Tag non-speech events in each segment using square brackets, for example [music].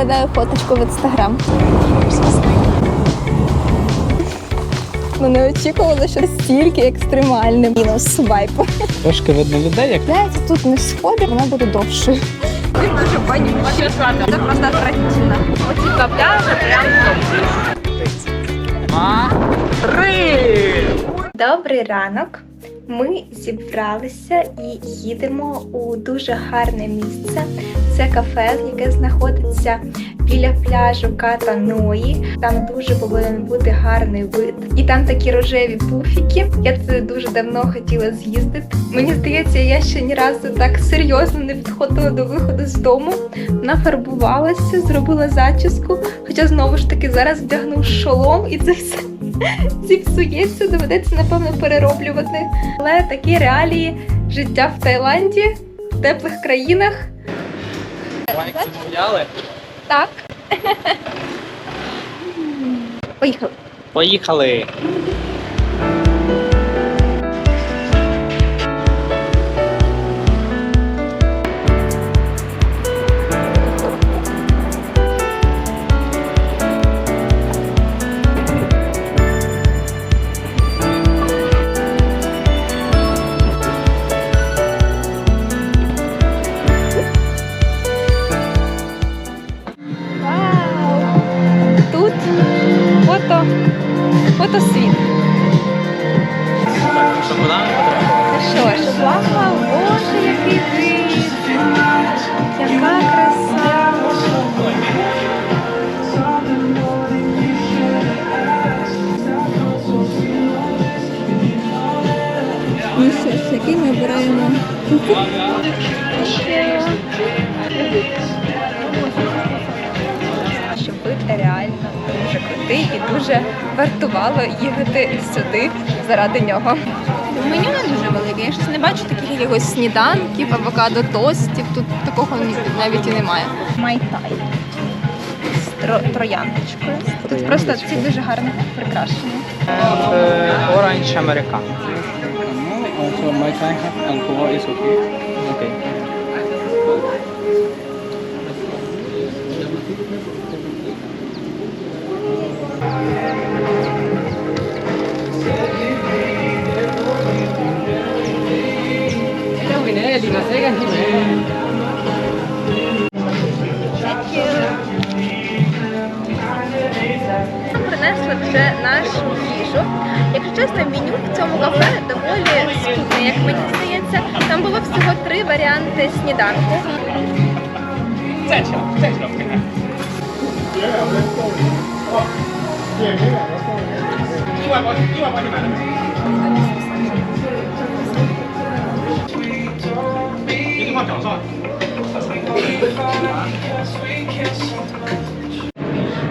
викладаю фоточку в інстаграм. Ну не очікувала, що стільки екстремальне. Мінус вайпу. Трошки видно людей, як Знаєте, тут не сходить, вона буде довшою. Він дуже вонючий. Це просто отвратительно. Оці капляжі прям Добрий ранок. Ми зібралися і їдемо у дуже гарне місце. Це кафе, яке знаходиться біля пляжу Катаної. Там дуже повинен бути гарний вид. І там такі рожеві пуфіки. Я туди дуже давно хотіла з'їздити. Мені здається, я ще ні разу так серйозно не підходила до виходу з дому. Нафарбувалася, зробила зачіску. Хоча знову ж таки зараз вдягну шолом і це все [laughs] зіпсується, доведеться напевно перероблювати. Але такі реалії життя в Таїланді, в теплих країнах. Ваник замовляли. Так. Поїхали. Поїхали. Заради нього. Меню не дуже велике. Я щось не бачу таких якихось сніданків, авокадо тостів. Тут такого навіть і немає. Майтай з тро- трояндочкою. Тут просто ці дуже гарно прикрашені. Also my alcohol is okay. Окей. Принесли вже нашу їжу. Якщо чесно, меню в цьому кафе доволі скудне, як мені здається. Там було всього три варіанти сніданку.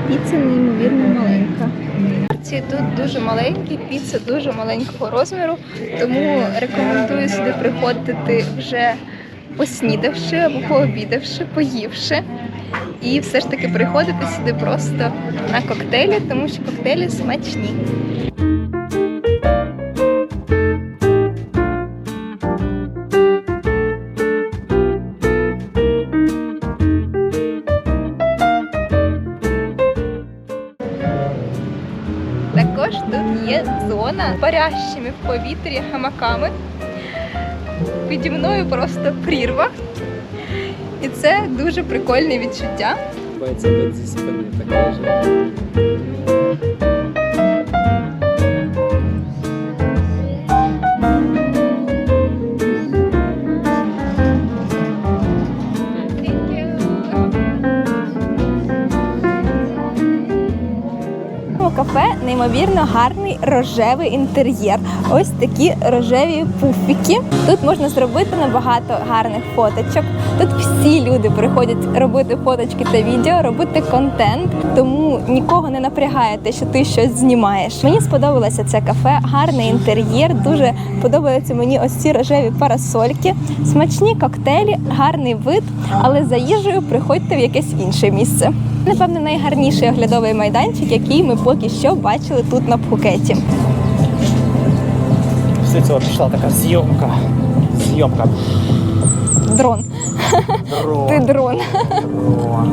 Піца неймовірно маленька. Ці тут дуже маленькі, піца дуже маленького розміру, тому рекомендую сюди приходити вже поснідавши або пообідавши, поївши. І все ж таки приходити сюди просто на коктейлі, тому що коктейлі смачні. Також тут є зона з парящими в повітрі гамаками. Піді мною просто прірва. І це дуже прикольне відчуття. Бається зі спини такий же. Кафе неймовірно гарний рожевий інтер'єр. Ось такі рожеві пуфіки. Тут можна зробити набагато гарних фоточок. Тут всі люди приходять робити фоточки та відео, робити контент, тому нікого не напрягає те, що ти щось знімаєш. Мені сподобалося це кафе, гарний інтер'єр. Дуже подобаються мені ось ці рожеві парасольки, смачні коктейлі, гарний вид. Але за їжею приходьте в якесь інше місце. Напевно, найгарніший оглядовий майданчик, який ми поки що бачили тут на Пхукеті. Після цього пішла така зйомка. Зйомка. Дрон. Дрон. Ти дрон. Дрон.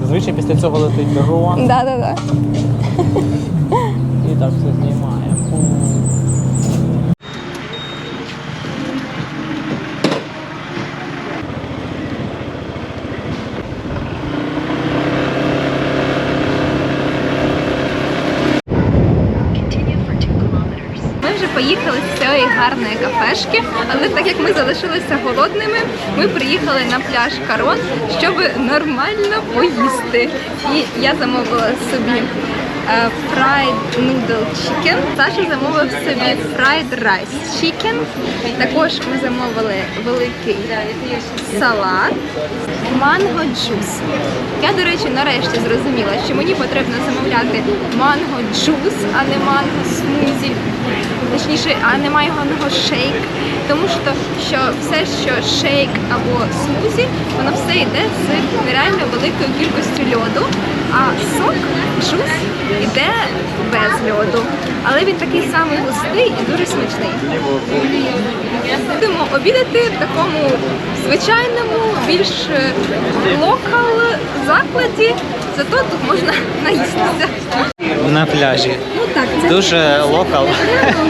Зазвичай після цього летить дрон Да-да-да. і так все знімає. Ми вже поїхали з цієї гарної кафешки, але так як ми залишилися голодними, ми приїхали на пляж Карон, щоб нормально поїсти. І я замовила собі fried noodle chicken. Саша замовив собі fried rice chicken. Також ми замовили великий салат, манго джус. Я, до речі, нарешті зрозуміла, що мені потрібно замовляти манго джус, а не манго смузі. Точніше, а не манго шейк. Тому що, що все, що шейк або смузі, воно все йде з нереально великою кількістю льоду, а сок, джус йде без льоду. Але він такий самий густий і дуже смачний. Будемо обідати в такому звичайному, більш локал закладі, зато тут можна [laughs] наїстися. На пляжі. Ну так, це Дуже локал.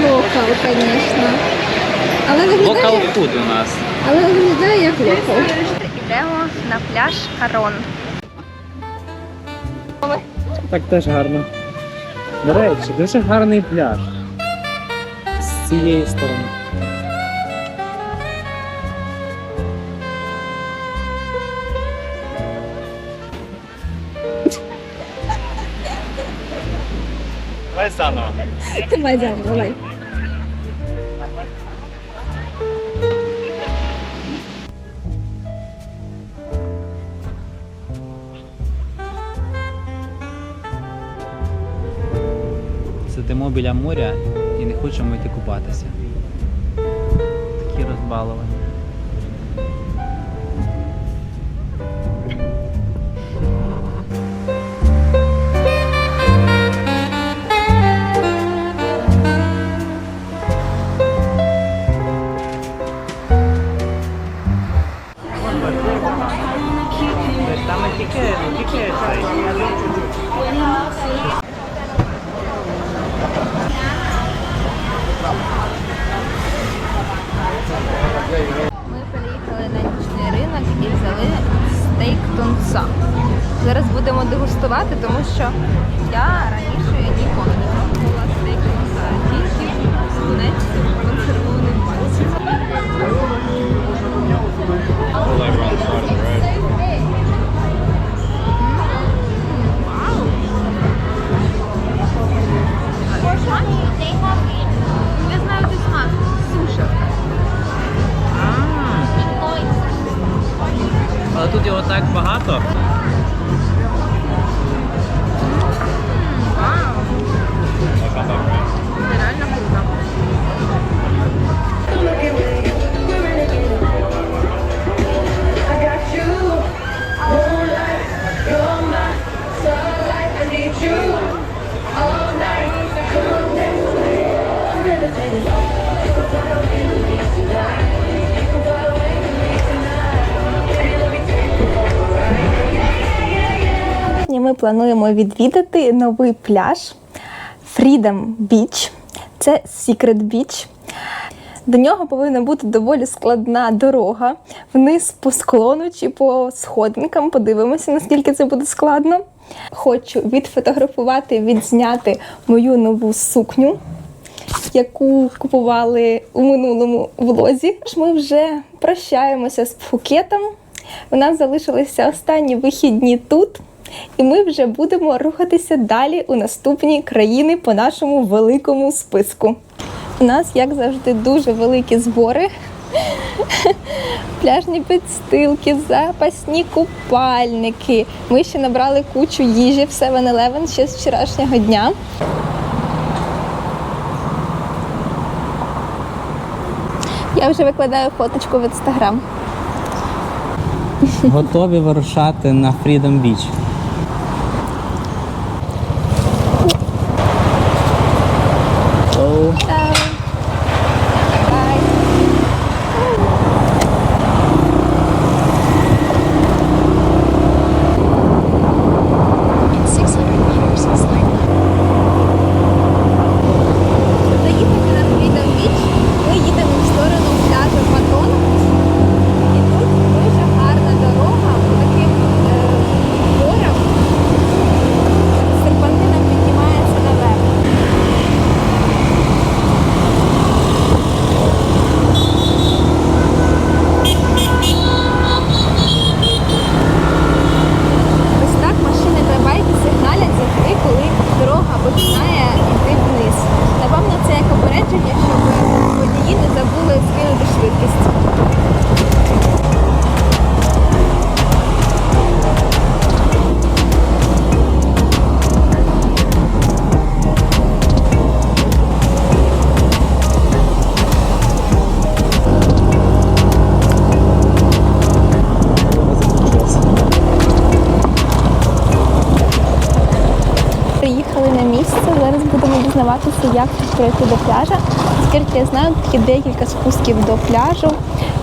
локал, звісно. Але Локал фуд у нас. але виглядає як локал. Йдемо на пляж Харон. Так теж гарно. До речі, дуже гарний пляж. З цієї сторони. Давай заново. Давай, заново, давай. Сидимо біля моря і не хочемо йти купатися. Такі розбаловані. Там тільки, тільки Ми приїхали на нічний ринок і взяли стейк тунца. Зараз будемо дегустувати, тому що я раніше ми плануємо відвідати новий пляж Freedom Beach. Це Secret Beach. До нього повинна бути доволі складна дорога вниз по склону чи по сходинкам. Подивимося, наскільки це буде складно. Хочу відфотографувати, відзняти мою нову сукню, яку купували у минулому влозі. Ми вже прощаємося з Пхукетом. У нас залишилися останні вихідні тут, і ми вже будемо рухатися далі у наступні країни по нашому великому списку. У нас, як завжди, дуже великі збори. Пляжні підстилки, запасні купальники. Ми ще набрали кучу їжі в 7-Eleven ще з вчорашнього дня. Я вже викладаю фоточку в інстаграм. Готові вирушати на Freedom Beach. Дізнаватися, як тут пройти до пляжа. Оскільки я знаю, тут є декілька спусків до пляжу,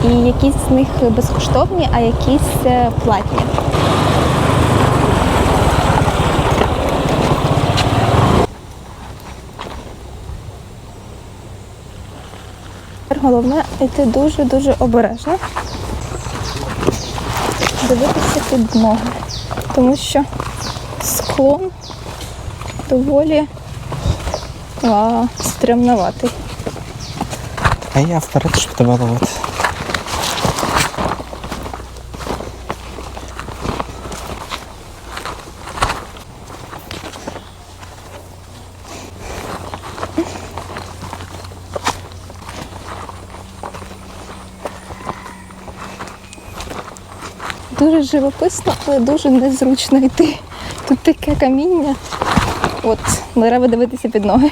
і якісь з них безкоштовні, а якісь е, платні. Головне йти дуже-дуже обережно. Дивитися під ноги, тому що склон доволі а, стремноватий. А я вперед, щоб тебе ловити. Дуже живописно, але дуже незручно йти. Тут таке каміння. От, треба дивитися під ноги.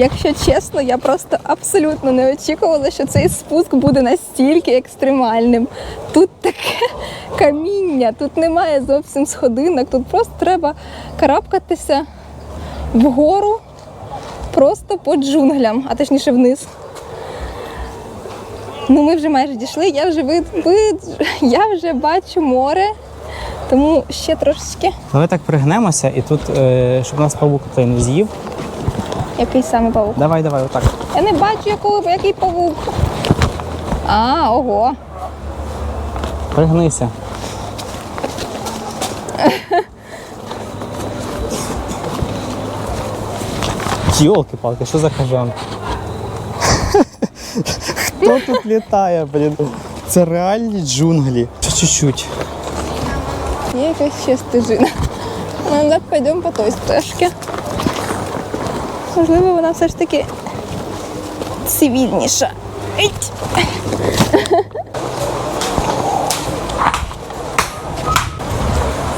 Якщо чесно, я просто абсолютно не очікувала, що цей спуск буде настільки екстремальним. Тут таке каміння, тут немає зовсім сходинок, тут просто треба карабкатися вгору просто по джунглям, а точніше вниз. Ну, ми вже майже дійшли, я вже вид, вид, я вже бачу море, тому ще трошечки. Давай так пригнемося і тут, е, щоб нас павук той не з'їв. Який саме павук? Давай, давай, отак. Я не бачу, якого, який павук. А, ого. Пригнися. Йолки-палки, що за кажан? Хто тут літає, блін? Це реальні джунглі. Чуть-чуть. Є якась ще стежина. Ну, давай пойдемо по той стежці. Можливо, вона все ж таки цивільніша.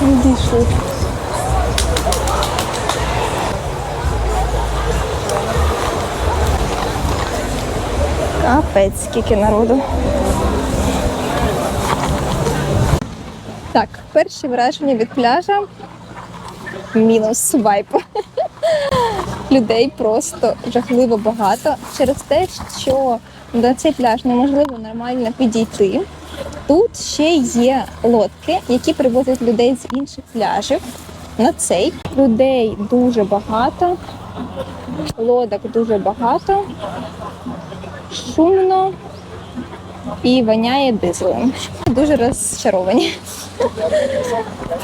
Дійшли. Капець, скільки народу. Так, перші враження від пляжа. Мінус вайп. Людей просто жахливо багато через те, що на цей пляж неможливо нормально підійти. Тут ще є лодки, які привозять людей з інших пляжів. На цей людей дуже багато, лодок дуже багато, шумно і воняє дизелем. Дуже розчаровані.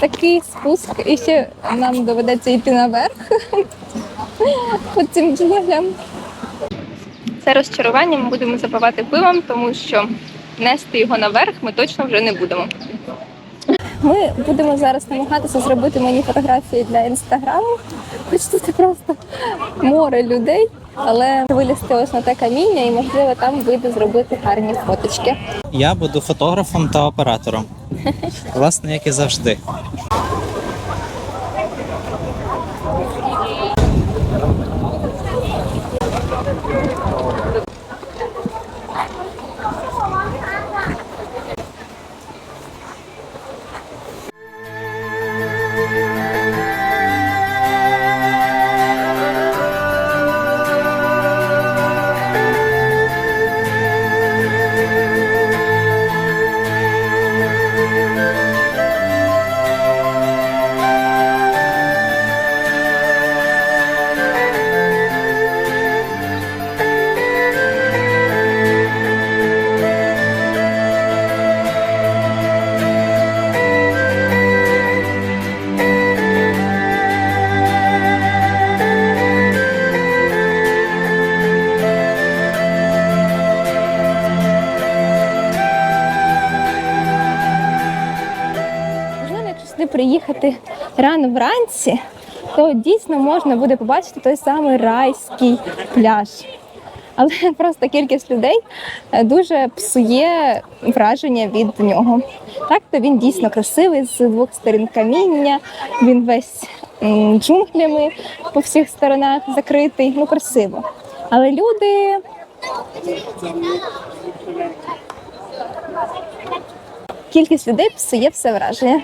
Такий спуск, і ще нам доведеться йти наверх по цим джунглям. Це розчарування ми будемо запивати пивом, тому що нести його наверх ми точно вже не будемо. Ми будемо зараз намагатися зробити мені фотографії для інстаграму. Хоч тут просто море людей, але вилізти ось на те каміння і можливо там вийде зробити гарні фоточки. Я буду фотографом та оператором. Власне, як і завжди. Приїхати рано вранці, то дійсно можна буде побачити той самий райський пляж. Але [laughs] просто кількість людей е, дуже псує враження від нього. Так, то він дійсно красивий з двох сторін каміння, він весь джунглями по всіх сторонах закритий. Ну, красиво. Але люди. Кількість людей псує все враження.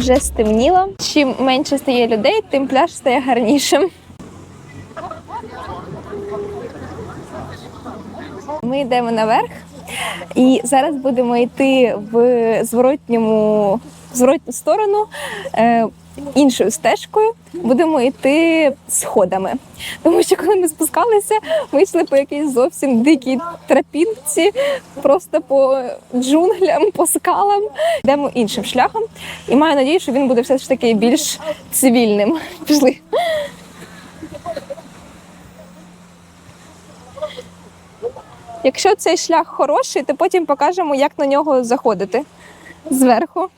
Вже стемніло. Чим менше стає людей, тим пляж стає гарнішим. Ми йдемо наверх і зараз будемо йти в зворотньому зворотню сторону. Іншою стежкою будемо йти сходами. Тому що коли ми спускалися, ми йшли по якійсь зовсім дикій тропінці, просто по джунглям, по скалам. Йдемо іншим шляхом. І маю надію, що він буде все ж таки більш цивільним. Пішли. Якщо цей шлях хороший, то потім покажемо, як на нього заходити зверху.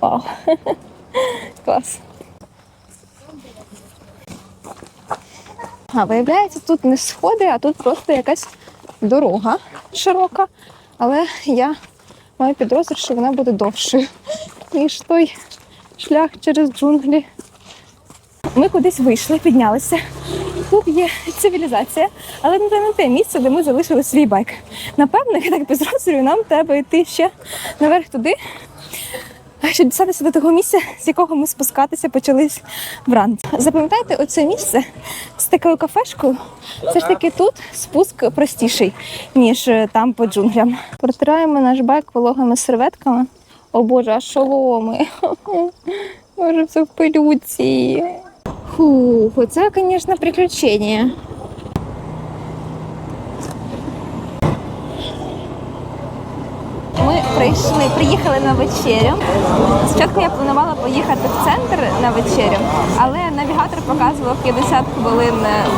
Вау. [laughs] Клас. А виявляється, тут не сходи, а тут просто якась дорога широка. Але я маю підозру, що вона буде довшою, ніж той шлях через джунглі. Ми кудись вийшли, піднялися. Тут є цивілізація, але це не те місце, де ми залишили свій байк. Напевно, я так підозрюю, нам треба йти ще наверх туди, щоб дістатися до того місця, з якого ми спускатися почали вранці. Запам'ятайте, оце місце з такою кафешкою. Все ж таки тут спуск простіший, ніж е, там по джунглям. Протираємо наш байк вологими серветками. О Боже, а шоломи. Боже, [laughs] все в пилюці. Фух, це, звісно, приключення. Ми прийшли, приїхали на вечерю. Спочатку я планувала поїхати в центр на вечерю, але навігатор показував 50 хвилин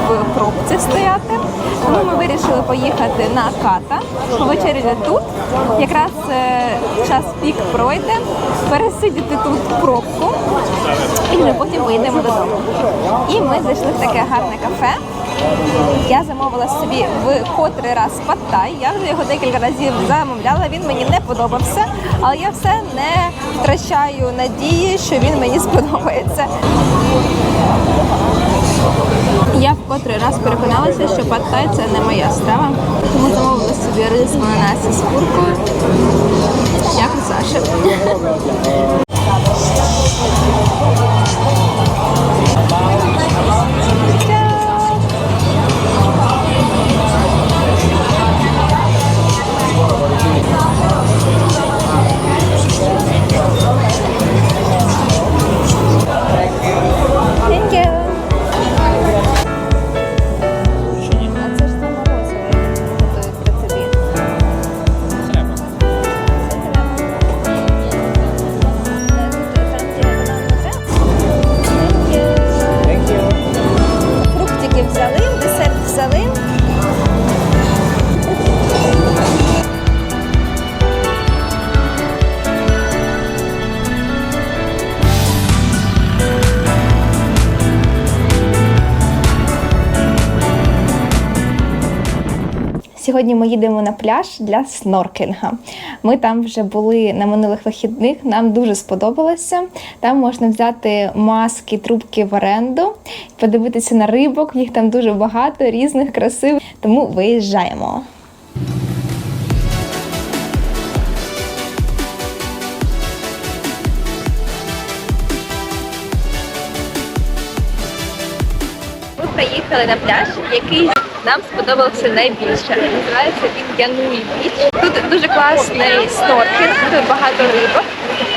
в пробці стояти. Тому ми вирішили поїхати на ката, повечеряти тут. Якраз е, час пік пройде, пересидіти тут пробку, і вже потім поїдемо додому. І ми зайшли в таке гарне кафе. Я замовила собі в котрий раз паттай. Я вже його декілька разів замовляла. Він мені не подобався, але я все не втрачаю надії, що він мені сподобається. Я в котрий раз переконалася, що паттай це не моя страва, тому замовила собі рис в ананасі з куркою. Як у. Сьогодні ми їдемо на пляж для сноркінга. Ми там вже були на минулих вихідних. Нам дуже сподобалося. Там можна взяти маски, трубки в оренду, подивитися на рибок. Їх там дуже багато, різних, красивих. Тому виїжджаємо. Ми приїхали на пляж, який нам сподобався найбільше. Називається він Януї Біч. Тут дуже класний сноркінг, тут багато рибок.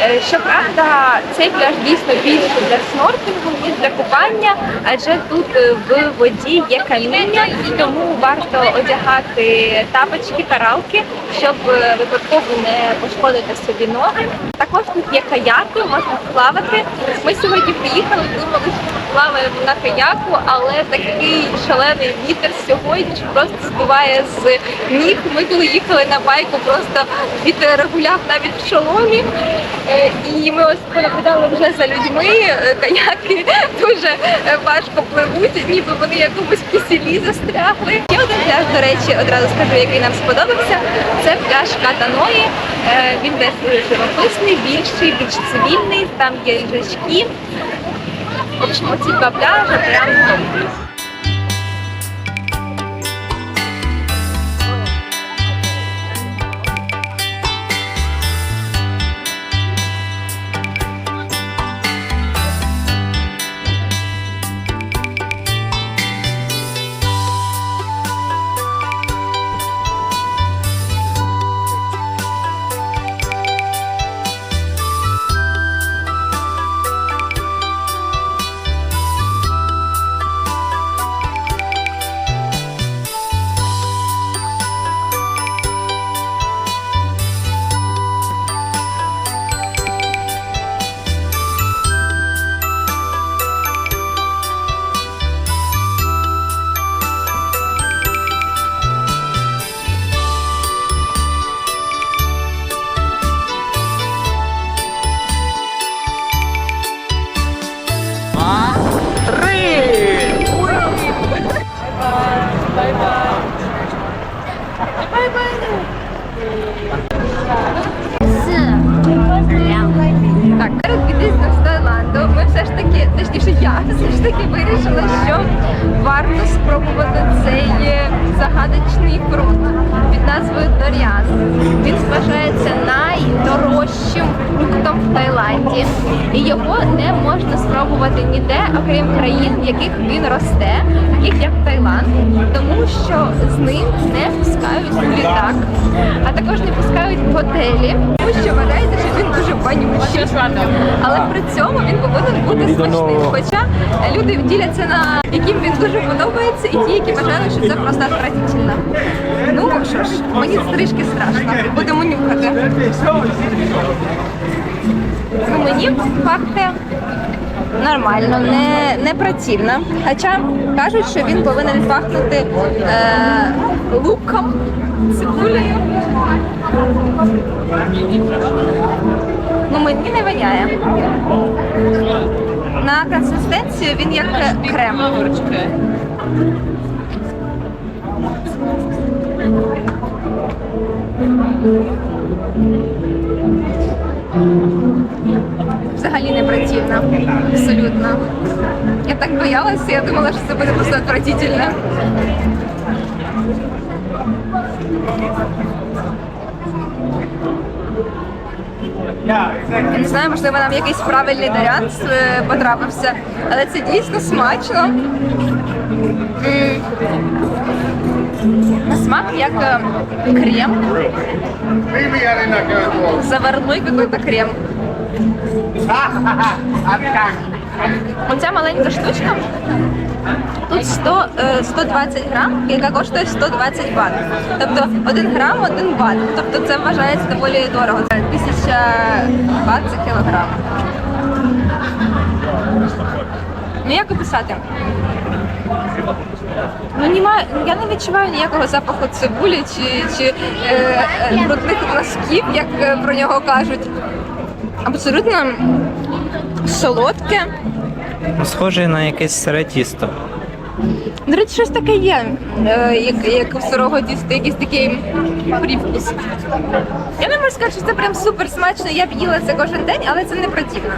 Е, Щоправда, цей пляж дійсно більше для сноркінгу, ніж для купання, адже тут е, в воді є каміння, тому варто одягати тапочки, каралки, щоб е, випадково не пошкодити собі ноги. Також тут є каяки, можна плавати. Ми сьогодні приїхали, думали, що плаваємо на каяку, але такий шалений вітер сьогодні просто збиває з ніг. Ми коли їхали на байку, просто вітер гуляв навіть в шоломі. Е, І ми ось понаблюдали вже за людьми. Е, Каяки [laughs] дуже е, важко пливуть, ніби вони якомусь кисілі застрягли. Є один пляж, до речі, одразу скажу, який нам сподобався. Це пляж Катаної. Він десь живописний, більший, більш цивільний, там є ліжачки. Оці два пляжі прям таких як Таїланд, тому що з ним не пускають в літак, а також не пускають в готелі, тому що вважається, що він дуже вонючий. Але при цьому він повинен бути смачним. Хоча люди діляться на яким він дуже подобається, і ті, які вважають, що це просто отвратительно. Ну що ж, мені трішки страшно. Будемо нюхати. Ну, мені пахне нормально, не, не противно. Хоча кажуть, що він повинен пахнути е, луком, цибулею. Ну, мені не воняє. На консистенцію він як крем. Взагалі Абсолютно. Я так боялася, я думала, що це буде просто отвратительно. Я не знаю, можливо, нам якийсь правильний варіант е, потрапився, але це дійсно смачно. На смак як е, крем. Заварной какой-то крем. Оця маленька штучка. Тут 100, е, 120 грам, яка коштує 120 бат. Тобто 1 грам, 1 бат. Тобто це вважається доволі дорого. Це 1000 бат за кілограм. Ну як описати? Ну немає, я не відчуваю ніякого запаху цибулі чи, чи е, е, брудних носків, як е, про нього кажуть. Абсолютно солодке. Схоже на якесь сире тісто. До речі, щось таке є, е, як, як у сирого тіста, якийсь такий привкус. Я не можу сказати, що це прям супер смачно, я б їла це кожен день, але це не противно.